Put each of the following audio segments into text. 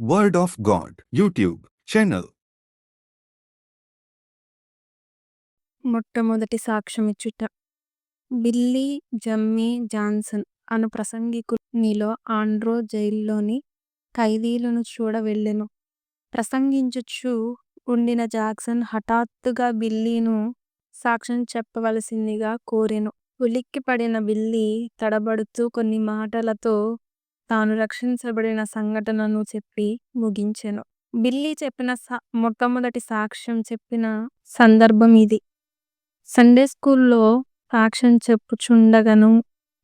Word of God YouTube channel మొట్టమొదటి సాక్ష్యం ఇచ్చుట. బిల్లీ జమ్మీ జాన్సన్ అను ప్రసంగికునిలో ఆండ్రో జైల్లోని ఖైదీలను చూడ వెళ్ళెను ప్రసంగించుచు ఉండిన జాక్సన్ హఠాత్తుగా బిల్లీను సాక్ష్యం చెప్పవలసిందిగా కోరెను. ఉలిక్కిపడిన బిల్లీ తడబడుతూ కొన్ని మాటలతో తాను రక్షించబడిన సంఘటనను చెప్పి ముగించెను. బిల్లీ చెప్పిన సా మొట్టమొదటి సాక్ష్యం చెప్పిన సందర్భం ఇది. సండే స్కూల్లో సాక్ష్యం చెప్పుచుండగను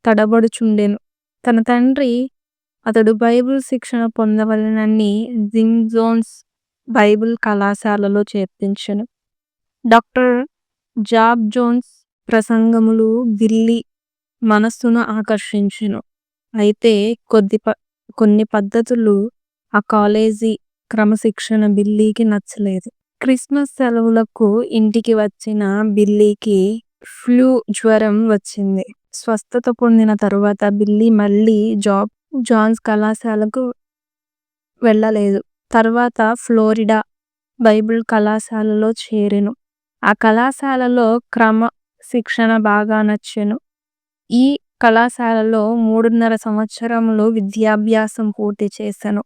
తడబడుచుండెను. తన తండ్రి అతడు బైబిల్ శిక్షణ పొందవలనని జిమ్ జోన్స్ బైబిల్ కళాశాలలో చేర్పించెను. డాక్టర్ జాబ్ జోన్స్ ప్రసంగములు బిల్లీ మనస్సును ఆకర్షించెను. అయితే కొద్ది ప కొన్ని పద్ధతులు ఆ కాలేజీ క్రమశిక్షణ బిల్లీకి నచ్చలేదు. క్రిస్మస్ సెలవులకు ఇంటికి వచ్చిన బిల్లీకి ఫ్లూ జ్వరం వచ్చింది. స్వస్థత పొందిన తరువాత బిల్లీ మళ్ళీ జాబ్ జాన్స్ కళాశాలకు వెళ్ళలేదు. తర్వాత ఫ్లోరిడా బైబిల్ కళాశాలలో చేరెను. ఆ కళాశాలలో క్రమ శిక్షణ బాగా నచ్చెను. ఈ కళాశాలలో మూడున్నర సంవత్సరములు విద్యాభ్యాసం పూర్తి చేశాను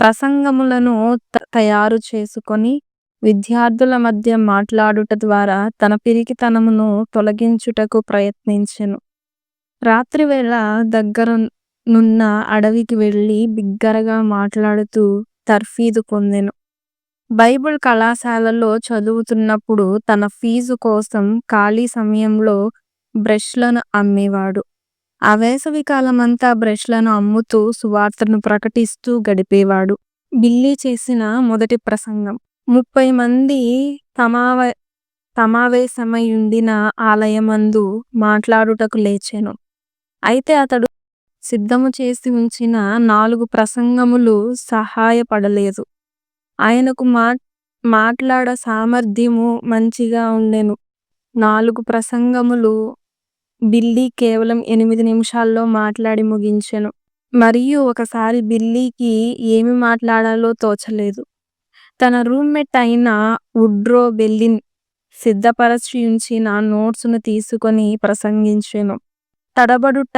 ప్రసంగములను త- తయారు చేసుకొని విద్యార్థుల మధ్య మాట్లాడుట ద్వారా తన పిరికితనమును తొలగించుటకు ప్రయత్నించెను. రాత్రివేళ దగ్గర నున్న అడవికి వెళ్ళి బిగ్గరగా మాట్లాడుతూ తర్ఫీదు పొందెను. బైబిల్ కళాశాలలో చదువుతున్నప్పుడు తన ఫీజు కోసం ఖాళీ సమయంలో బ్రష్లను అమ్మేవాడు. ఆ వేసవి కాలమంతా బ్రష్లను అమ్ముతూ సువార్తను ప్రకటిస్తూ గడిపేవాడు. బిల్లీ చేసిన మొదటి ప్రసంగం. ముప్పై మంది సమావ సమావేశమయుండిన ఆలయమందు మాట్లాడుటకు లేచెను. అయితే అతడు సిద్ధము చేసి ఉంచిన నాలుగు ప్రసంగములు సహాయపడలేదు. ఆయనకు మా మాట్లాడ సామర్థ్యము మంచిగా ఉండెను. నాలుగు ప్రసంగములు బిల్లీ కేవలం ఎనిమిది నిమిషాల్లో మాట్లాడి ముగించెను. మరియు ఒకసారి బిల్లీకి ఏమి మాట్లాడాలో తోచలేదు. తన రూమ్మేట్ అయిన వుడ్రో బెల్లిన్ సిద్ధపరచి ఉంచిన నోట్స్ను తీసుకొని ప్రసంగించెను. తడబడుట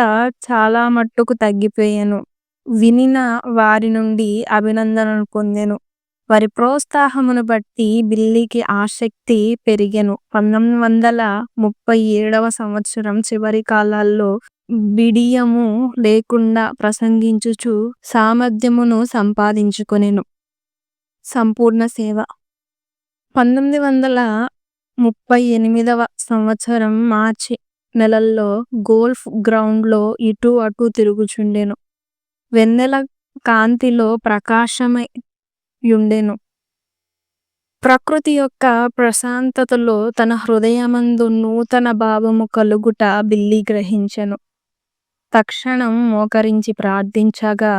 చాలా మట్టుకు తగ్గిపోయాను. వినిన వారి నుండి అభినందనలు పొందెను. వారి ప్రోత్సాహమును బట్టి బిల్లీకి ఆసక్తి పెరిగెను. పంతొమ్మిది వందల ముప్పై ఏడవ సంవత్సరం చివరి కాలాల్లో బిడియము లేకుండా ప్రసంగించుచు సామర్థ్యమును సంపాదించుకొనెను. సంపూర్ణ సేవ. పంతొమ్మిది వందల ముప్పై ఎనిమిదవ సంవత్సరం మార్చి నెలల్లో గోల్ఫ్ గ్రౌండ్లో ఇటు అటు తిరుగుచుండెను. వెన్నెల కాంతిలో ప్రకాశమై యుండెను. ప్రకృతి యొక్క ప్రశాంతతలో తన హృదయమందు నూతన భావము కలుగుట బిల్లి గ్రహించెను. తక్షణం మోకరించి ప్రార్థించగా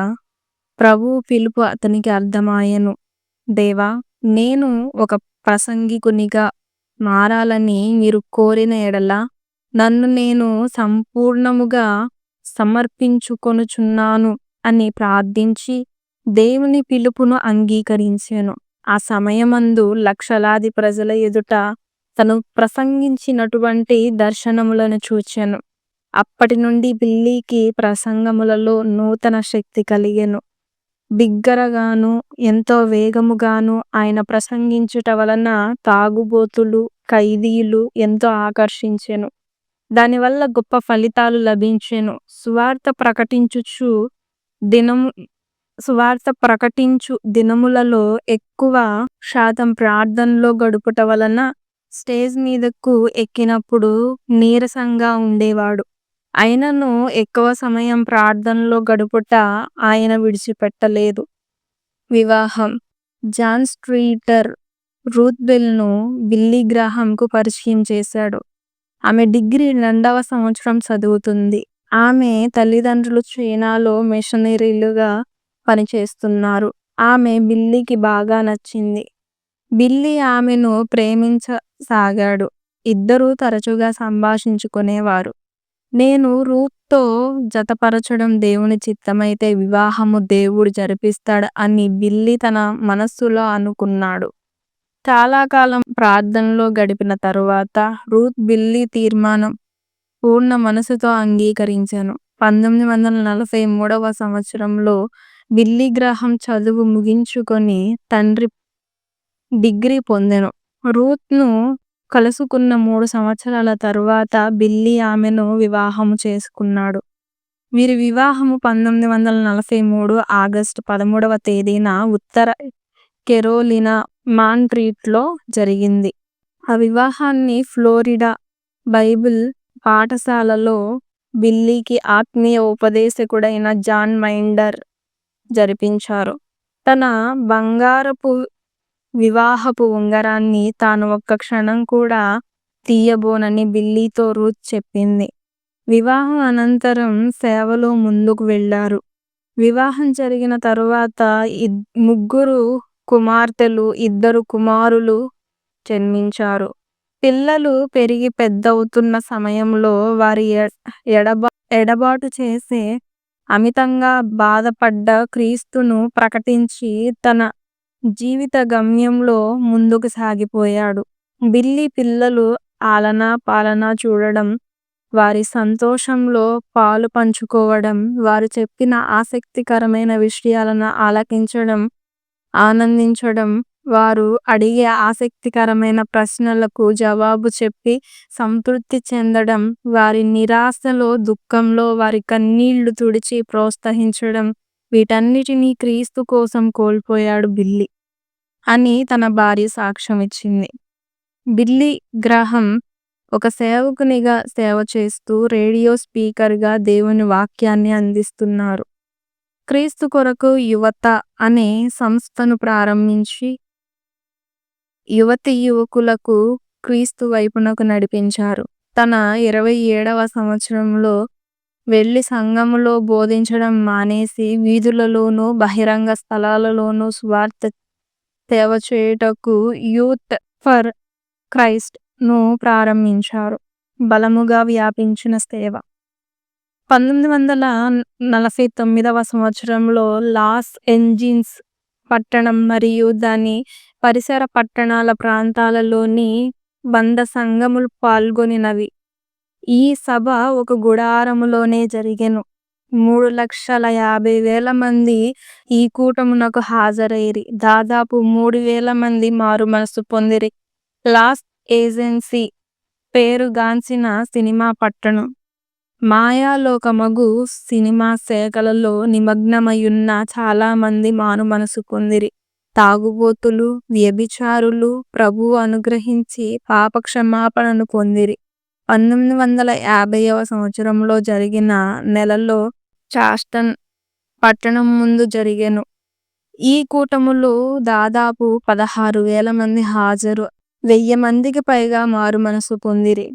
ప్రభు పిలుపు అతనికి అర్థమాయెను. దేవా నేను ఒక ప్రసంగికునిగా మారాలని మీరు కోరిన ఎడల నన్ను నేను సంపూర్ణముగా సమర్పించుకొనుచున్నాను అని ప్రార్థించి దేవుని పిలుపును అంగీకరించాను. ఆ సమయమందు లక్షలాది ప్రజల ఎదుట తను ప్రసంగించినటువంటి దర్శనములను చూచాను. అప్పటి నుండి బిల్లీకి ప్రసంగములలో నూతన శక్తి కలిగెను. బిగ్గరగాను ఎంతో వేగముగాను ఆయన ప్రసంగించుట వలన తాగుబోతులు ఖైదీలు ఎంతో ఆకర్షించెను. దానివల్ల గొప్ప ఫలితాలు లభించెను. సువార్త ప్రకటించుచు దినం సువార్త ప్రకటించు దినములలో ఎక్కువ శాతం ప్రార్థనలో గడుపుట వలన స్టేజ్ మీదకు ఎక్కినప్పుడు నీరసంగా ఉండేవాడు. అయినను ఎక్కువ సమయం ప్రార్థనలో గడుపుట ఆయన విడిచిపెట్టలేదు. వివాహం. జాన్ స్ట్రీటర్ రూత్ బెల్ను బిల్లీ గ్రాహంకు పరిచయం చేశాడు. ఆమె డిగ్రీ రెండవ సంవత్సరం చదువుతుంది. ఆమె తల్లిదండ్రులు చైనాలో మిషనరీలుగా పనిచేస్తున్నారు ఆమె బిల్లీకి బాగా నచ్చింది బిల్లీ ఆమెను ప్రేమించసాగాడు ఇద్దరూ తరచుగా సంభాషించుకునేవారు నేను రూత్ రూత్‌తో జతపరచడం దేవుని చిత్తమైతే వివాహము దేవుడు జరిపిస్తాడు అని బిల్లీ తన మనస్సులో అనుకున్నాడు. చాలా కాలం ప్రార్థనలో గడిపిన తరువాత రూత్ బిల్లీ తీర్మానం పూర్ణ మనసుతో అంగీకరించెను. పంతొమ్మిది వందల నలభై మూడవ సంవత్సరంలో బిల్లీ గ్రహం చదువు ముగించుకొని తండ్రి డిగ్రీ పొందెను. రూత్‌ను కలుసుకున్న మూడు సంవత్సరాల తరువాత బిల్లీ ఆమెను వివాహము చేసుకున్నాడు. వీరి వివాహము పంతొమ్మిది వందల నలభై మూడు ఆగస్టు పదమూడవ తేదీన ఉత్తర కెరోలినా మాంట్రీట్లో జరిగింది. ఆ వివాహాన్ని ఫ్లోరిడా బైబిల్ పాఠశాలలో బిల్లీకి ఆత్మీయ ఉపదేశకుడైన జాన్ మైండర్ జరిపించారు. తన బంగారపు వివాహపు ఉంగరాన్ని తాను ఒక్క క్షణం కూడా తీయబోనని బిల్లీతో రూత్ చెప్పింది. వివాహం అనంతరం సేవలో ముందుకు వెళ్ళారు వివాహం జరిగిన తరువాత ముగ్గురు కుమార్తెలు, ఇద్దరు కుమారులు జన్మించారు. పిల్లలు పెరిగి పెద్దవుతున్న సమయంలో వారి ఎడబా ఎడబాటు చేసే అమితంగా బాధపడ్డ క్రీస్తును ప్రకటించి తన జీవిత గమ్యంలో ముందుకు సాగిపోయాడు. బిల్లి పిల్లలు ఆలనా పాలనా చూడడం, వారి సంతోషంలో పాలు పంచుకోవడం, వారు చెప్పిన ఆసక్తికరమైన విషయాలను ఆలకించడం, ఆనందించడం, వారు అడిగే ఆసక్తికరమైన ప్రశ్నలకు జవాబు చెప్పి సంతృప్తి చెందడం, వారి నిరాశలో, దుఃఖంలో వారి కన్నీళ్ళు తుడిచి ప్రోత్సహించడం వీటన్నిటినీ క్రీస్తు కోసం కోల్పోయాడు బిల్లి అని తన భార్య సాక్ష్యం ఇచ్చింది బిల్లీ గ్రహం ఒక సేవకునిగా సేవ చేస్తూ రేడియో స్పీకర్‌గా దేవుని వాక్యాన్ని అందిస్తున్నారు. క్రీస్తు కొరకు యువత అనే సంస్థను ప్రారంభించి యువతి యువకులకు క్రీస్తు వైపునకు నడిపించారు. తన ఇరవై ఏడవ సంవత్సరంలో వెళ్ళి సంఘములో బోధించడం మానేసి వీధులలోనూ, బహిరంగ స్థలాలలోనూ సువార్త సేవ చేయుటకు యూత్ ఫర్ క్రైస్ట్ను ప్రారంభించారు. బలముగా వ్యాపించిన సేవ. పంతొమ్మిది వందల నలభై తొమ్మిదవ సంవత్సరంలో లాస్ ఏంజిల్స్ పట్టణం మరియు దాని పరిసర పట్టణాల ప్రాంతాలలోని వంద సంఘములు పాల్గొనినవి. ఈ సభ ఒక గుడారములోనే జరిగెను. మూడు లక్షల యాభై వేల మంది ఈ కూటమునకు హాజరైరి. దాదాపు మూడు వేల మంది మారుమనసు పొందిరి. లాస్ ఏజెన్సీ పేరుగాంచిన సినిమా పట్టణం. మాయాలోకమగు సినిమా శాఖలలో నిమగ్నమయ్యున్న చాలామంది మారుమనసు పొందిరి. తాగుబోతులు, వ్యభిచారులు ప్రభువు అనుగ్రహించి పాపక్షమాపణను పొందిరి. పంతొమ్మిది వందల యాభైవ సంవత్సరంలో జరిగిన నెలలో చాస్టన్ పట్టణం ముందు జరిగెను. ఈ కూటములు దాదాపు పదహారు వేల మంది హాజరు వెయ్యి మందికి పైగా మారు మనసు పొందిరి.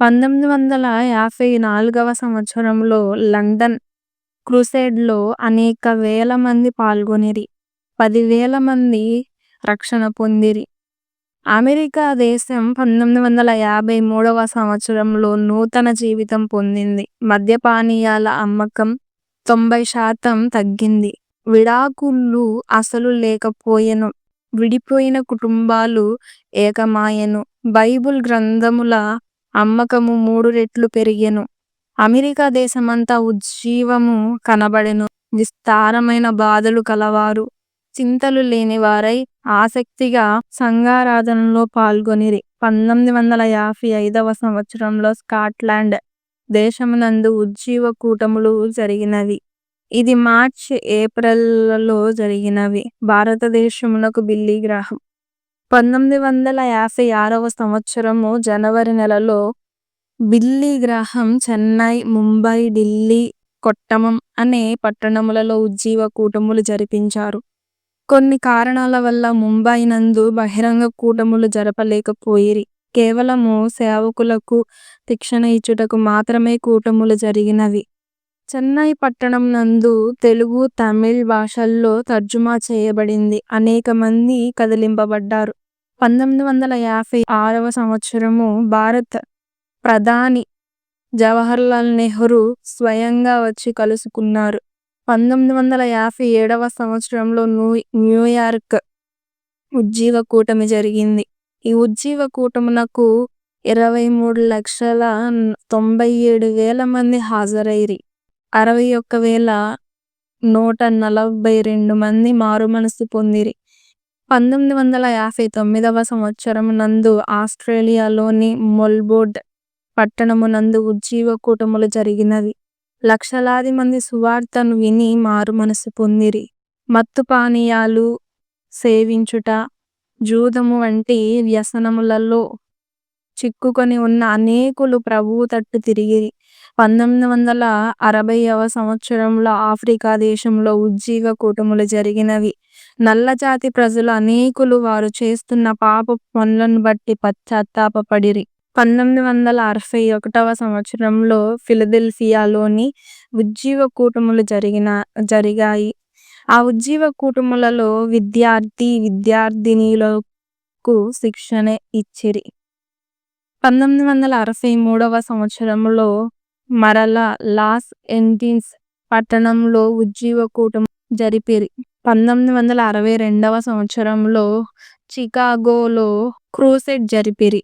పంతొమ్మిది వందల యాభై నాలుగవ సంవత్సరంలో లండన్ క్రుసేడ్‌లో అనేక వేల మంది పాల్గొనిరి. పదివేల మంది రక్షణ పొందిరి. అమెరికా దేశం పంతొమ్మిది వందల యాభై మూడవ సంవత్సరంలో నూతన జీవితం పొందింది. మద్యపానీయాల అమ్మకం తొంభై శాతం తగ్గింది. విడాకులు అసలు లేకపోయెను. విడిపోయిన కుటుంబాలు ఏకమాయెను. బైబిల్ గ్రంథముల అమ్మకము మూడు రెట్లు పెరిగెను. అమెరికా దేశమంతా ఉజ్జీవము కనబడెను. విస్తారమైన బాధలు కలవారు, చింతలు లేనివారై ఆసక్తిగా సంఘారాధనలో పాల్గొనిరి. పంతొమ్మిది వందల యాభై ఐదవ సంవత్సరంలో స్కాట్లాండ్ దేశమునందు ఉజ్జీవ కూటములు జరిగినవి. ఇది మార్చి, ఏప్రిల్లలో జరిగినవి. భారతదేశమునకు బిల్లీ గ్రహం పంతొమ్మిది వందల యాభై ఆరవ సంవత్సరము జనవరి నెలలో బిల్లీ గ్రహం చెన్నై, ముంబై, ఢిల్లీ, కొట్టమం అనే పట్టణములలో ఉజ్జీవ కూటములు జరిపించారు. కొన్ని కారణాల వల్ల ముంబై నందు బహిరంగ కూటములు జరపలేకపోయిరి. కేవలము సేవకులకు శిక్షణ ఇచ్చుటకు మాత్రమే కూటములు జరిగినవి. చెన్నై పట్టణం నందు తెలుగు, తమిళ్ భాషల్లో తర్జుమా చేయబడింది. అనేక మంది కదిలింపబడ్డారు. పంతొమ్మిది వందల యాభై ఆరవ సంవత్సరము భారత ప్రధాని జవహర్లాల్ నెహ్రూ స్వయంగా వచ్చి కలుసుకున్నారు పంతొమ్మిది వందల యాభై ఏడవ సంవత్సరంలో న్యూ- న్యూయార్క్ ఉజ్జీవ కూటమి జరిగింది. ఈ ఉజ్జీవ కూటమునకు ఇరవై మూడు లక్షల తొంభై ఏడు వేల మంది హాజరైరి అరవై ఒక్క వేల నూట నలభై రెండు మంది మారు మనసు పొందిరి. పంతొమ్మిది వందల యాభై తొమ్మిదవ సంవత్సరం నందు ఆస్ట్రేలియాలోని మొల్బోర్డ్ పట్టణమునందు ఉజ్జీవ కూటములు జరిగినవి. లక్షలాది మంది సువార్తను విని మారు మనసు పొందిరి. మత్తు పానీయాలు సేవించుట జూదము వంటి వ్యసనములలో చిక్కుకొని ఉన్న అనేకులు ప్రభువు తట్టు తిరిగిరి. పంతొమ్మిది వందల అరవైవ సంవత్సరంలో ఆఫ్రికా దేశంలో ఉజ్జీవ కూటములు జరిగినవి. నల్లజాతి ప్రజలు అనేకులు వారు చేస్తున్న పాప పనులను బట్టి పశ్చాత్తాపడిరి పంతొమ్మిది వందల అరవై ఒకటవ సంవత్సరంలో ఫిలదెల్ఫియాలోని ఉజ్జీవ కూటములు జరిగిన జరిగాయి. ఆ ఉజ్జీవ కూటములలో విద్యార్థి విద్యార్థినిలకు శిక్షణ ఇచ్చిరి. పంతొమ్మిది వందల అరవై మూడవ సంవత్సరంలో మరల లాస్ ఏంజిల్స్ పట్టణంలో ఉజ్జీవ కూటం జరిపిరి. పంతొమ్మిది వందల అరవై రెండవ సంవత్సరంలో చికాగోలో క్రూసెడ్ జరిపిరి.